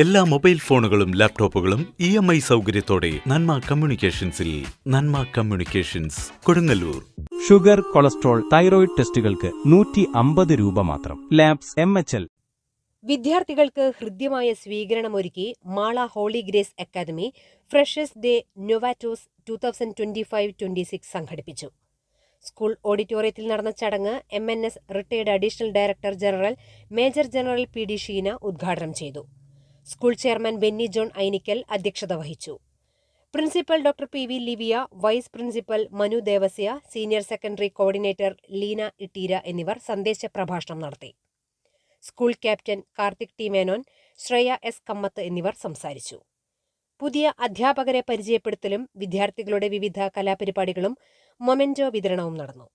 എല്ലാ മൊബൈൽ ഫോണുകളും ലാപ്ടോപ്പുകളും ഇ എം ഐ സൗകര്യത്തോടെ Nanma കമ്മ്യൂണിക്കേഷൻസിൽ Nanma communications Kodungallur. Sugar cholesterol thyroid ടെസ്റ്റുകൾക്ക് നൂറ്റി അമ്പത് രൂപ മാത്രം. Labs M H L. വിദ്യാർത്ഥികൾക്ക് ഹൃദ്യമായ സ്വീകരണമൊരുക്കി Mala holy grace academy freshers day Novatos two thousand twenty five twenty six സംഘടിപ്പിച്ചു. സ്കൂൾ ഓഡിറ്റോറിയത്തിൽ നടന്ന ചടങ്ങ് M N S retired additional director general major general P D Sheena ഉദ്ഘാടനം ചെയ്തു. School chairman Benny John Ainikkal അധ്യക്ഷത വഹിച്ചു. Principal doctor P V Livia vice principal Manu Devasya senior secondary coordinator Leena Itteera എന്നിവർ സന്ദേശ പ്രഭാഷണം നടത്തി. School captain Karthik T Menon Shreya S Kammath എന്നിവർ സംസാരിച്ചു. പുതിയ അധ്യാപകരെ പരിചയപ്പെടുത്തലും വിദ്യാർത്ഥികളുടെ വിവിധ കലാപരിപാടികളും മൊമെന്റോ വിതരണവും നടന്നു.